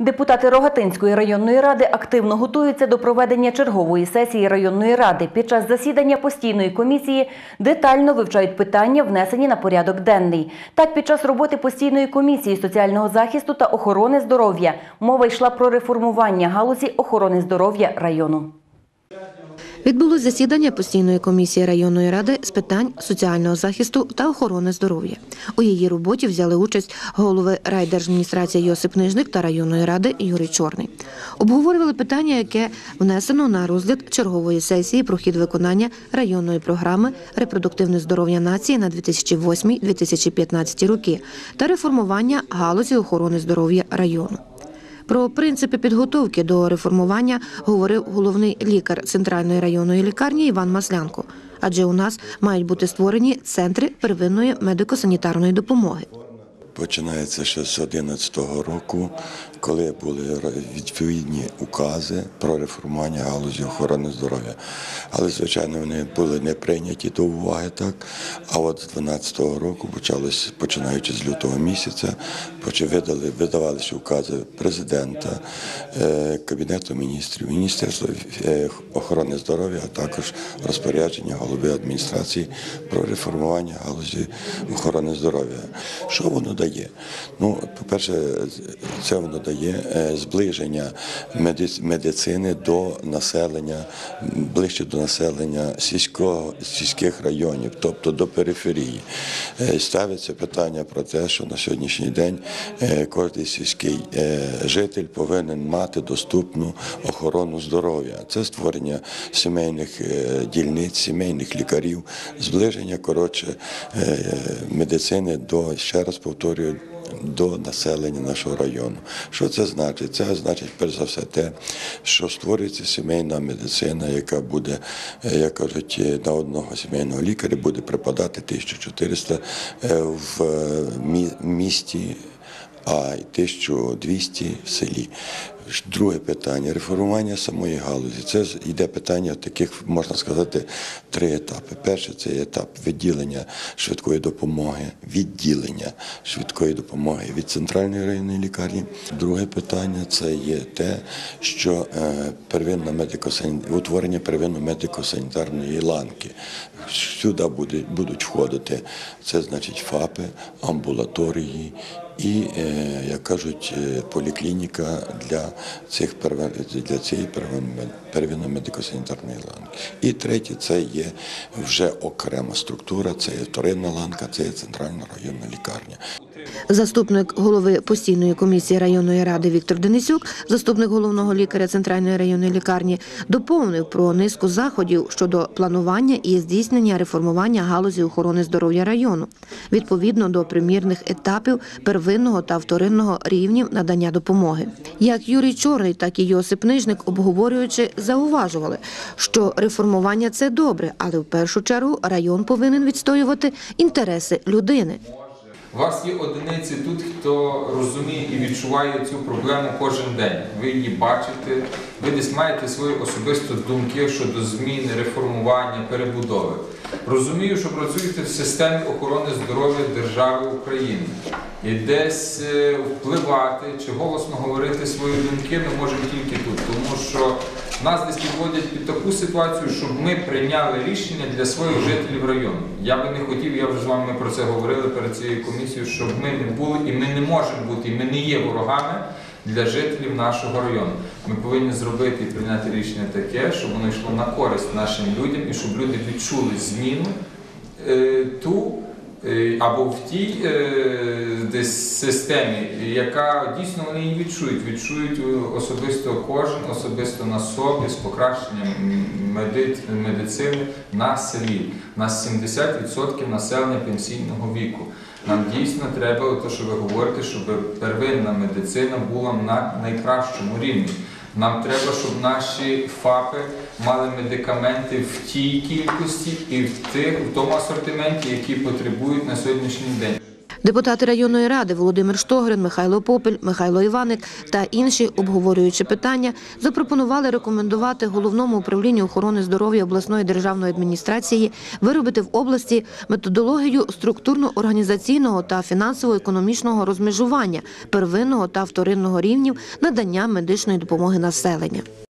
Депутати Рогатинської районної ради активно готуються до проведення чергової сесії районної ради. Під час засідання постійної комісії детально вивчають питання, внесені на порядок денний. Так, під час роботи постійної комісії соціального захисту та охорони здоров'я мова йшла про реформування галузі охорони здоров'я району. Відбулось засідання постійної комісії районної ради з питань соціального захисту та охорони здоров'я. У її роботі взяли участь голови райдержадміністрації Йосип Нижник та районної ради Юрій Чорний. Обговорювали питання, яке внесено на розгляд чергової сесії про хід виконання районної програми репродуктивне здоров'я нації на 2008-2015 роки та реформування галузі охорони здоров'я району. Про принципи підготовки до реформування говорив головний лікар центральної районної лікарні Іван Маслянко. Адже у нас мають бути створені центри первинної медико-санітарної допомоги. Починається ще з 2011 року, коли були відповідні укази про реформування галузі охорони здоров'я. Але, звичайно, вони були не прийняті до уваги так. А от з 2012 року почалось, починаючи з лютого місяця, видали, видавалися укази президента, е, Кабінету міністрів, Міністерства е, охорони здоров'я, а також розпорядження голови адміністрації про реформування галузі охорони здоров'я. Що воно дає? Ну, по-перше, це воно дає е, зближення медицини до населення, ближче до населення сільського, сільських районів, тобто до периферії. Е, Ставиться питання про те, що на сьогоднішній день е, кожен сільський житель повинен мати доступну охорону здоров'я. Це створення сімейних дільниць, сімейних лікарів, зближення коротше медицини до ще раз повторюю. До населення нашого району. Що це значить? Це значить, перш за все, те, що створюється сімейна медицина, яка буде, е, як кажуть, е, на одного сімейного лікаря буде припадати 1400 е, в місті, а й 1200 в селі. Друге питання реформування самої галузі. Це йде питання таких, можна сказати, три етапи. Перший це етап відділення швидкої допомоги, відділення швидкої допомоги від центральної районної лікарні. Друге питання це є те, що е, первинна медико-сані- утворення первинно медико-санітарної ланки. Сюди буде, будуть входити це значить ФАПи, амбулаторії і, е, як кажуть, е, поліклініка для цих для цієї первинної медико-санітарної ланки. І третє це є вже окрема структура, це є вторинна ланка, це є центральна районна лікарня. Заступник голови постійної комісії районної ради Віктор Денисюк, заступник головного лікаря центральної районної лікарні, доповнив про низку заходів щодо планування і здійснення реформування галузі охорони здоров'я району відповідно до примірних етапів первинного та вторинного рівнів надання допомоги. Як Юрій Чорний, так і Йосип Нижник, обговорюючи, зауважували, що реформування це добре, але в першу чергу район повинен відстоювати інтереси людини. У вас є одиниці тут, хто розуміє і відчуває цю проблему кожен день. Ви її бачите, ви десь маєте свої особисті думки щодо зміни, реформування, перебудови. Розумію, що працюєте в системі охорони здоров'я держави України. І десь е, впливати чи голосно говорити свої думки ми можемо тільки тут, тому що нас десь підводять під таку ситуацію, щоб ми прийняли рішення для своїх жителів району. Я би не хотів, я вже з вами про це говорили перед цією комісією, щоб ми не були і ми не можемо бути, і ми не є ворогами для жителів нашого району. Ми повинні зробити і прийняти рішення таке, щоб воно йшло на користь нашим людям і щоб люди відчули зміну е, ту. Е, Або в тій е, десь системі, яка дійсно вони її відчують, відчують е, особисто кожен, особисто на собі з покращенням меди- медицини на селі. У нас 70% населення пенсійного віку. Нам дійсно треба, те, що ви говорите, щоб первинна медицина була на найкращому рівні. Нам треба, щоб наші ФАПи мали медикаменти в тій кількості і в, тих, в тому асортименті, які потребують на сьогоднішній день. Депутати районної ради Володимир Штогрин, Михайло Попель, Михайло Іваник та інші, обговорюючи питання, запропонували рекомендувати головному управлінню охорони здоров'я обласної державної адміністрації виробити в області методологію структурно-організаційного та фінансово-економічного розмежування первинного та вторинного рівнів надання медичної допомоги населення.